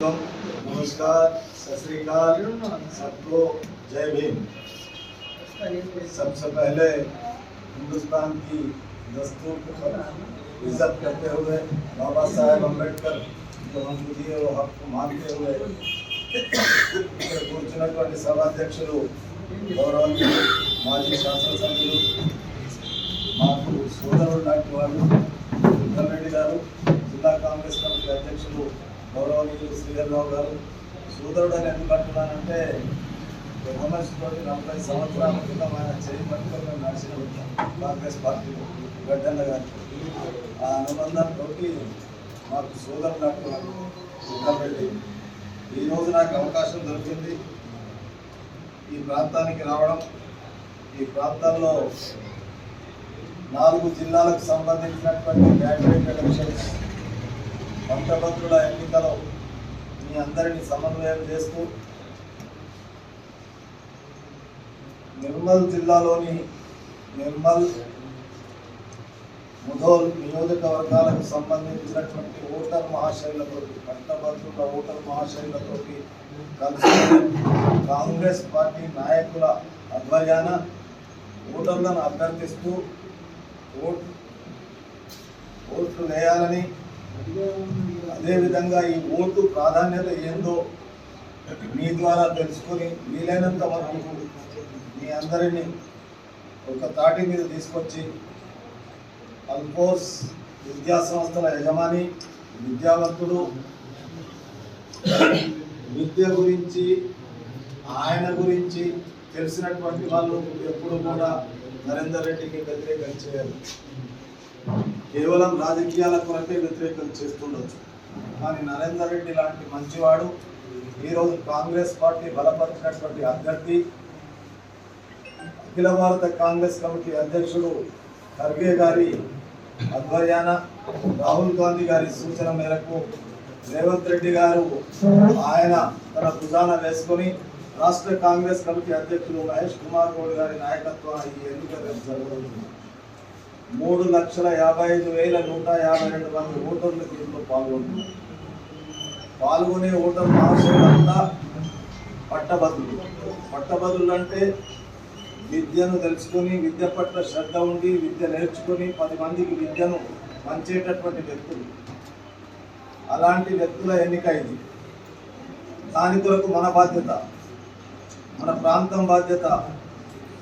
नमस्कार सत श्रीकाल सबको जय भीम सबसे पहले हिंदुस्तान की दस्तूर को इज्जत करते हुए बाबा साहेब अम्बेडकर जो हमको दिए वो हक को मानते हुए ఇక్కడ కూర్చున్నటువంటి సభాధ్యక్షులు గౌరవనీయులు మాజీ శాసనసభ్యులు మాకు సోదరుడు లాంటి వాళ్ళు రెడ్డి గారు జిల్లా కాంగ్రెస్ కమిటీ అధ్యక్షులు గౌరవనీయులు శ్రీధర్రావు గారు సోదరుడు అని ఎందుకు అంటున్నానంటే గవర్నమెంట్స్ తోటి నలభై సంవత్సరాల క్రితం ఆయన చేయి పట్టుకొని మేము నడిచిన కాంగ్రెస్ పార్టీలో గడ్డన్న గారు. ఆ అనుబంధంతో మాకు సోదరుడు అంటున్నారు రెడ్డి ఈ రోజు నాకు అవకాశం దొరికింది. ఈ ప్రాంతానికి రావడం ఈ ప్రాంతంలో నాలుగు జిల్లాలకు సంబంధించినటువంటి క్యాబినెట్ ఎలక్షన్స్ పట్టభద్రుల ఎన్నికలో మీ అందరినీ సమన్వయం చేస్తూ నిర్మల్ జిల్లాలోని నిర్మల్ ముధోల్ నియోజకవర్గాలకు సంబంధించినటువంటి ఓటర్ మహాశైలతో పట్టభద్రుల ఓటర్ మహాశైలతో కలిసి కాంగ్రెస్ పార్టీ నాయకుల అధ్వర్యాన ఓటర్లను అభ్యర్థిస్తూ ఓట్ ఓట్లు వేయాలని అదేవిధంగా ఈ ఓటు ప్రాధాన్యత ఏందో మీ ద్వారా తెలుసుకొని వీలైనంత వరకు మీ అందరినీ ఒక తాటి మీద తీసుకొచ్చి అల్పోస్ విద్యా సంస్థల యజమాని విద్యావంతుడు విద్య గురించి ఆయన గురించి తెలిసినటువంటి వాళ్ళు ఎప్పుడు కూడా నరేందర్ రెడ్డికి వ్యతిరేకం చేయరు. కేవలం రాజకీయాల కొరకే వ్యతిరేకం చేస్తుండొచ్చు. కానీ నరేందర్ రెడ్డి లాంటి మంచివాడు ఈరోజు కాంగ్రెస్ పార్టీ బలపరిచినటువంటి అభ్యర్థి అఖిల భారత కాంగ్రెస్ కమిటీ అధ్యక్షుడు ఖర్గే గారి ఆధ్వర్యాన రాహుల్ గాంధీ గారి సూచన మేరకు రేవంత్ రెడ్డి గారు ఆయన తన భుజాన వేసుకొని రాష్ట్ర కాంగ్రెస్ కమిటీ అధ్యక్షుడు మహేష్ కుమార్ గౌడ్ గారి నాయకత్వాన ఈ ఎన్నిక జరగబోతుంది. మూడు లక్షల యాభై ఐదు వేల నూట యాభై రెండు మంది ఓటర్లు దీంట్లో పాల్గొంటున్నారు. పాల్గొనే ఓటర్ మహాశయులంతా పట్టభద్రులు. పట్టభద్రులు అంటే విద్యను తెలుసుకొని విద్య పట్ల శ్రద్ధ ఉండి విద్య నేర్చుకొని పది మందికి విద్యను పంచేటటువంటి వ్యక్తులు. అలాంటి వ్యక్తుల ఎన్నిక ఇది. దాని కొరకు మన బాధ్యత మన ప్రాంతం బాధ్యత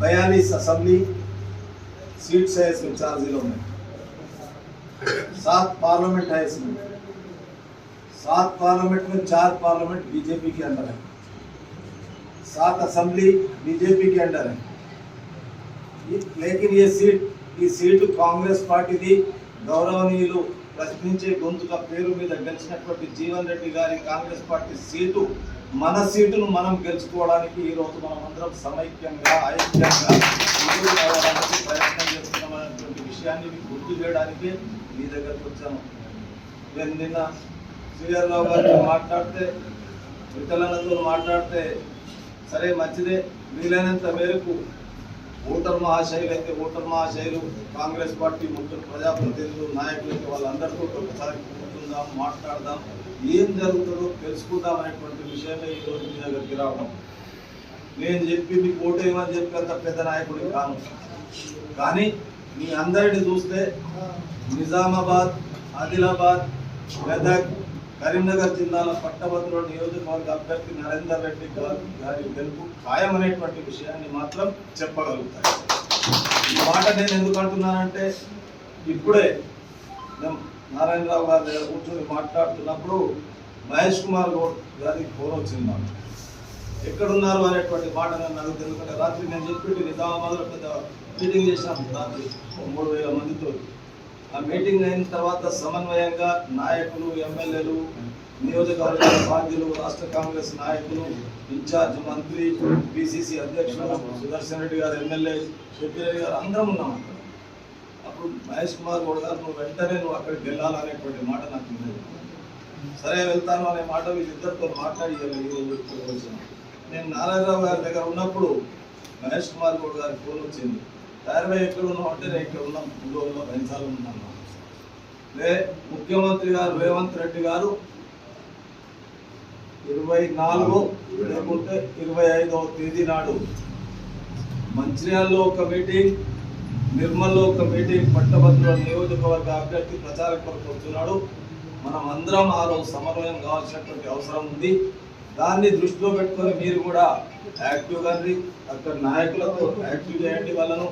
बयालीस असेंबली सीट्स है इसमें चार जिलों में सात पार्लियामेंट है इसमें सात पार्लियामेंट में चार पार्लियामेंट बीजेपी के अंदर है सात असेंबली बीजेपी के अंडर है ये- लेकिन ये सीट ఈ సీటు కాంగ్రెస్ పార్టీది గౌరవనీయులు ప్రశ్నించే గొంతుక పేరు మీద గెలిచినటువంటి జీవన్ రెడ్డి గారి కాంగ్రెస్ పార్టీ సీటు మన సీటును మనం గెలుచుకోవడానికి ఈరోజు మనం అందరం సమైక్యంగా ఐక్యంగా ముందుకు రావడానికి ప్రయత్నం చేస్తున్నామనేటువంటి విషయాన్ని గుర్తు చేయడానికి మీ దగ్గరకు వచ్చాను. నేను నిన్న శ్రీహరిరావు గారితో మాట్లాడితే విఠలన్నతో మాట్లాడితే సరే మంచిదే వీలైనంత మేరకు ఓటర్ మహాశైలు అయితే ఓటర్ మహాశైలు కాంగ్రెస్ పార్టీ ముఖ్య ప్రజాప్రతినిధులు నాయకులు అయితే వాళ్ళందరితో ఒకసారి కూర్చుందాం మాట్లాడదాం ఏం జరుగుతుందో తెలుసుకుందాం అనేటువంటి విషయమే ఈరోజు మీ దగ్గరికి రావడం. నేను చెప్పి మీకు ఓటేయమని చెప్పి అంత పెద్ద నాయకుడిని కాను. కానీ మీ అందరిని చూస్తే నిజామాబాద్ ఆదిలాబాద్ మెదక్ కరీంనగర్ జిల్లాల పట్టభద్రుల నియోజకవర్గ అభ్యర్థి నరేందర్ రెడ్డి గారి గారి గెలుపు ఖాయమనేటువంటి విషయాన్ని మాత్రం చెప్పగలుగుతాయి ఈ మాట నేను ఎందుకు అంటున్నానంటే ఇప్పుడే నారాయణరావు గారి దగ్గర కూర్చొని మాట్లాడుతున్నప్పుడు మహేష్ కుమార్ గౌడ్ గారికి ఫోన్ వచ్చింది నాకు ఎక్కడున్నారు అనేటువంటి మాట నన్ను అడుగుతుంది ఎందుకంటే రాత్రి నేను చెప్పి నిజామాబాద్లో పెద్ద మీటింగ్ చేసినాం రాత్రి మూడు వేల మందితో. ఆ మీటింగ్ అయిన తర్వాత సమన్వయంగా నాయకులు ఎమ్మెల్యేలు నియోజకవర్గ బాధ్యులు రాష్ట్ర కాంగ్రెస్ నాయకులు ఇన్ఛార్జ్ మంత్రి పిసిసి అధ్యక్షులు సుదర్శన్ రెడ్డి గారు ఎమ్మెల్యే షబ్బీరెడ్డి గారు అందరం ఉన్నాం అప్పుడు మహేష్ కుమార్ గౌడ్ గారు నువ్వు వెంటనే నువ్వు అక్కడికి వెళ్ళాలనేటువంటి మాట నాకు ఉండేది సరే వెళ్తాను అనే మాట వీళ్ళిద్దరితో మాట్లాడి నేను నారాయణరావు గారి దగ్గర ఉన్నప్పుడు మహేష్ కుమార్ గౌడ్ గారికి ఫోన్ వచ్చింది. తయారై ఎక్కడ ఉన్నావు అంటే నేను ఇక్కడ ఉన్నాం పుల్లూరులో బెంచాలు ఉన్నాను లే ముఖ్యమంత్రి గారు రేవంత్ రెడ్డి గారు ఇరవై నాలుగు లేకుంటే ఇరవై ఐదవ తేదీ నాడు మంచిర్యాలలో ఒక మీటింగ్ నిర్మల్లో ఒక మీటింగ్ పట్టభద్రుల నియోజకవర్గ అభ్యర్థి ప్రచారం కొరకు వస్తున్నాడు. మనం అందరం ఆ రోజు సమన్వయం కావాల్సినటువంటి అవసరం ఉంది. దాన్ని దృష్టిలో పెట్టుకొని మీరు కూడా యాక్టివ్ అక్కడ నాయకులతో యాక్టివ్ చేయండి వాళ్ళను.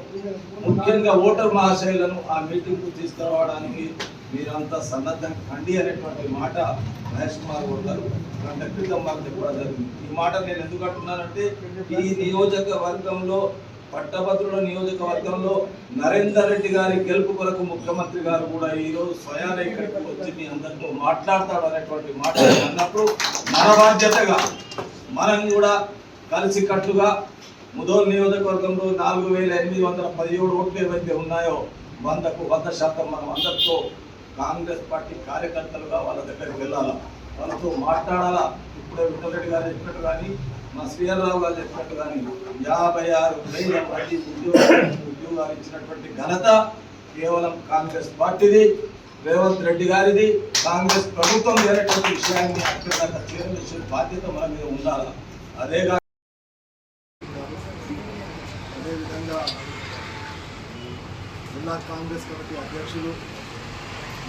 ముఖ్యంగా ఓటర్ మహాశైలను ఆ మీటింగ్కు తీసుకురావడానికి మీరంతా సన్నద్ధం. కండి అనేటువంటి మాట మహేష్ కుమార్ గౌడ్ గారు గంట క్రితం మాకు చెప్పడం జరిగింది. ఈ మాట నేను ఎందుకు అంటున్నానంటే ఈ నియోజకవర్గంలో పట్టభద్రుల నియోజకవర్గంలో నరేందర్ రెడ్డి గారి గెలుపు కొరకు ముఖ్యమంత్రి గారు కూడా ఈ రోజు స్వయాన ఇక్కడికి వచ్చి మీ అందరితో మాట్లాడతాడు అనేటువంటి మాట అన్నప్పుడు మన బాధ్యతగా మనం కూడా కలిసి కట్టుగా ముదోల్ నియోజకవర్గంలో నాలుగు వేల ఎనిమిది వందల పదిహేడు ఓట్లు ఏవైతే ఉన్నాయో వందకు వంద శాతం మనం అందరితో కాంగ్రెస్ పార్టీ కార్యకర్తలుగా వాళ్ళ దగ్గరికి వెళ్ళాలా? వాళ్ళతో మాట్లాడాలా? ఇప్పుడే విఠలరెడ్డి గారు చెప్పినట్టు కానీ మా శ్రీహర్రావు గారు చెప్పినట్టు కానీ యాభై ఆరు వేల మంది ఉద్యోగాలు ఉద్యోగాలు ఇచ్చినటువంటి ఘనత కేవలం కాంగ్రెస్ పార్టీది రేవంత్ రెడ్డి గారిది. కాంగ్రెస్ ప్రభుత్వం అనేటువంటి విషయాన్ని అక్కడ దాకా బాధ్యత మన మీద ఉండాలి. అదే కాక అదేవిధంగా జిల్లా కాంగ్రెస్ కమిటీ అధ్యక్షులు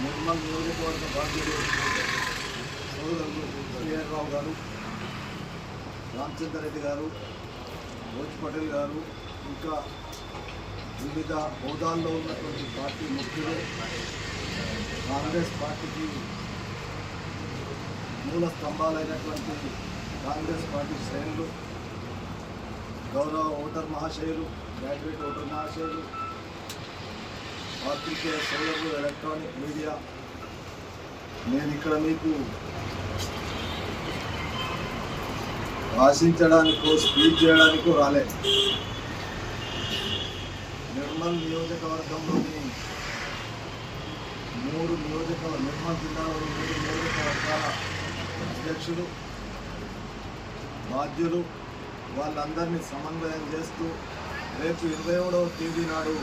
నిర్మల్ నియోజకవర్గ బాధ్యులు సోదరులు శ్రీహర్రావు గారు రామచంద్ర రెడ్డి గారు రోజ్ పటేల్ గారు ఇంకా వివిధ హోదాల్లో ఉన్నటువంటి పార్టీ ముఖ్యులు కాంగ్రెస్ పార్టీకి మూల స్తంభాలైనటువంటి కాంగ్రెస్ పార్టీ శ్రేణులు గౌరవ ఓటర్ మహాశయులు గ్రాడ్యుయేట్ ఓటర్ మహాశయులు పాత్రికేయ సోదరులు ఎలక్ట్రానిక్ మీడియా. నేను ఇక్కడ మీకు భాషించడానికో స్పీచ్ చేయడానికో రాలే. నిర్మల్ నియోజకవర్గంలోని మూడు నియోజకవర్గ నిర్మల్ జిల్లాలోని మూడు నియోజకవర్గాల అధ్యక్షులు బాధ్యులు వాళ్ళందరినీ సమన్వయం చేస్తూ రేపు ఇరవై ఏడవ తేదీ నాడు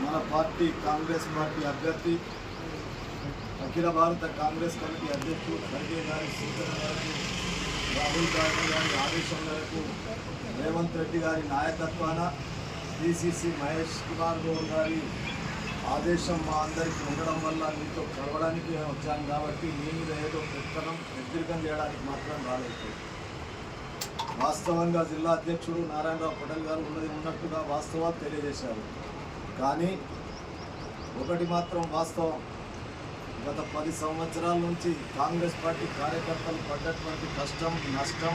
మన పార్టీ కాంగ్రెస్ పార్టీ అభ్యర్థి అఖిల భారత కాంగ్రెస్ కమిటీ అధ్యక్షుడు ఖర్గే గారి సూచన మేరకు రాహుల్ గాంధీ గారి ఆదేశం మేరకు రేవంత్ రెడ్డి గారి నాయకత్వాన డిసిసి మహేష్ కుమార్ గౌడ్ గారి ఆదేశం మా అందరికీ ఉండడం వల్ల మీతో కలవడానికి మేము వచ్చాను కాబట్టి మీ మీద ఏదో పెత్తనం వ్యతిరేకం చేయడానికి మాత్రం రాలేదు. వాస్తవంగా జిల్లా అధ్యక్షుడు నారాయణరావు పటేల్ గారు ఉన్నది ఉన్నట్టుగా వాస్తవాలు తెలియజేశారు. కానీ ఒకటి మాత్రం వాస్తవం. గత పది సంవత్సరాల నుంచి కాంగ్రెస్ పార్టీ కార్యకర్తలు పడ్డటువంటి కష్టం నష్టం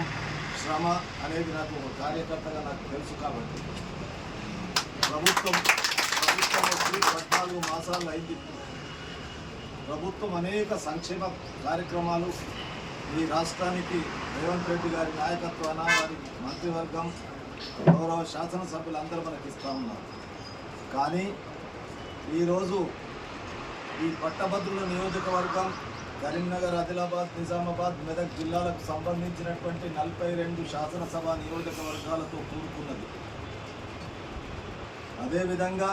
శ్రమ అనేది నాకు ఒక కార్యకర్తగా నాకు తెలుసు కాబట్టి ప్రభుత్వం ప్రభుత్వం వచ్చి పద్నాలుగు మాసాలు అయింది. ప్రభుత్వం అనేక సంక్షేమ కార్యక్రమాలు ఈ రాష్ట్రానికి రేవంత్ రెడ్డి గారి నాయకత్వాన వారి మంత్రివర్గం గౌరవ శాసనసభ్యులందరూ మనకి ఇస్తూ ఉన్నారు. కానీ ఈరోజు ఈ పట్టభద్రుల నియోజకవర్గం కరీంనగర్ ఆదిలాబాద్ నిజామాబాద్ మెదక్ జిల్లాలకు సంబంధించినటువంటి నలభై రెండు శాసనసభ నియోజకవర్గాలతో కూడుకున్నది. అదేవిధంగా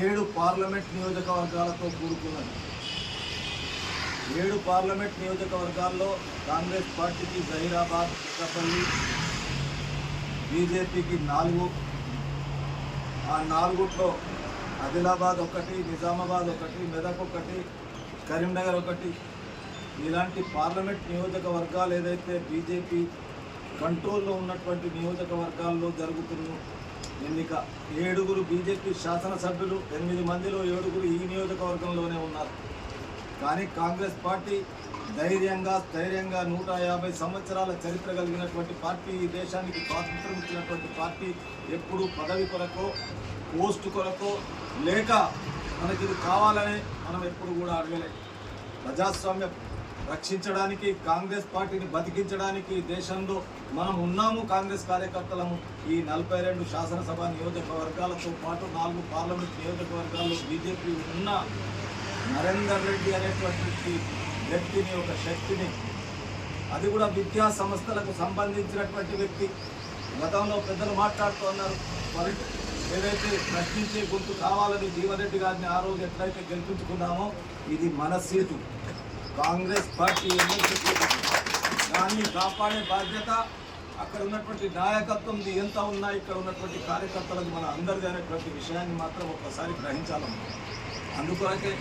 ఏడు పార్లమెంట్ నియోజకవర్గాలతో కూడుకున్నది. ఏడు పార్లమెంట్ నియోజకవర్గాల్లో కాంగ్రెస్ పార్టీకి జహీరాబాద్ చిక్కపల్లి బీజేపీకి నాలుగు. ఆ నాలుగుట్లో ఆదిలాబాద్ ఒకటి నిజామాబాద్ ఒకటి మెదక్ ఒకటి కరీంనగర్ ఒకటి. ఇలాంటి పార్లమెంట్ నియోజకవర్గాలు ఏదైతే బీజేపీ కంట్రోల్లో ఉన్నటువంటి నియోజకవర్గాల్లో జరుగుతున్న ఎన్నిక ఏడుగురు బీజేపీ శాసనసభ్యులు ఎనిమిది మందిలో ఏడుగురు ఈ నియోజకవర్గంలోనే ఉన్నారు. కానీ కాంగ్రెస్ పార్టీ ధైర్యంగా ధైర్యంగా నూట యాభై సంవత్సరాల చరిత్ర కలిగినటువంటి పార్టీ ఈ దేశానికి స్వాతంత్రం ఇచ్చినటువంటి పార్టీ ఎప్పుడు పదవి కొరకు పోస్ట్ కొరకు లేక మనకి ఇది కావాలని మనం ఎప్పుడు కూడా అడగలేదు ప్రజాస్వామ్యం రక్షించడానికి కాంగ్రెస్ పార్టీని బతికించడానికి దేశంలో మనం ఉన్నాము కాంగ్రెస్ కార్యకర్తలము. ఈ నలభై రెండు శాసనసభ నియోజకవర్గాలతో పాటు నాలుగు పార్లమెంట్ నియోజకవర్గాల్లో బీజేపీ ఉన్న నరేందర్ రెడ్డి అనేటువంటి వ్యక్తిని ఒక శక్తిని అది కూడా విద్యా సంస్థలకు సంబంధించినటువంటి వ్యక్తి. గతంలో పెద్దలు మాట్లాడుతున్నారు మరి ఏదైతే ప్రశ్నించే గొంతు కావాలని జీవరెడ్డి గారిని ఆ రోజు ఎట్లయితే గెలిపించుకున్నామో ఇది మన సీటు. కాంగ్రెస్ పార్టీ ఎమ్మెల్సీ దాన్ని కాపాడే బాధ్యత అక్కడ ఉన్నటువంటి నాయకత్వం ఎంత ఉన్నా ఇక్కడ ఉన్నటువంటి కార్యకర్తలకు మన అందరిది అనేటువంటి విషయాన్ని మాత్రం ఒక్కసారి గ్రహించాలమ్మా. అందుకొరకే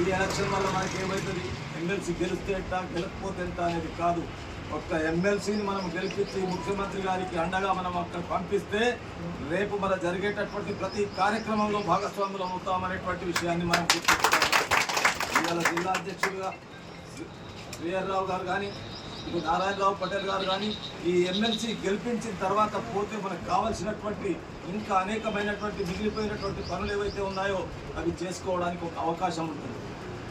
ఈ ఎలక్షన్ వల్ల మనకి ఏమవుతుంది ఎమ్మెల్సీ గెలిస్తే ఎంత గెలకపోతే ఎంత అనేది కాదు. ఒక్క ఎమ్మెల్సీని మనం గెలిపించి ముఖ్యమంత్రి గారికి అండగా మనం అక్కడ పంపిస్తే రేపు మన జరిగేటటువంటి ప్రతి కార్యక్రమంలో భాగస్వాములు అవుతామనేటువంటి విషయాన్ని మనం ఇవాళ జిల్లా అధ్యక్షుడిగా శ్రీహర్రావు గారు కానీ నారాయణరావు పటేల్ గారు కానీ ఈ ఎమ్మెల్సీ గెలిపించిన తర్వాత పోతే మనకు కావాల్సినటువంటి ఇంకా అనేకమైనటువంటి మిగిలిపోయినటువంటి పనులు ఏవైతే ఉన్నాయో అవి చేసుకోవడానికి ఒక అవకాశం ఉంటుంది.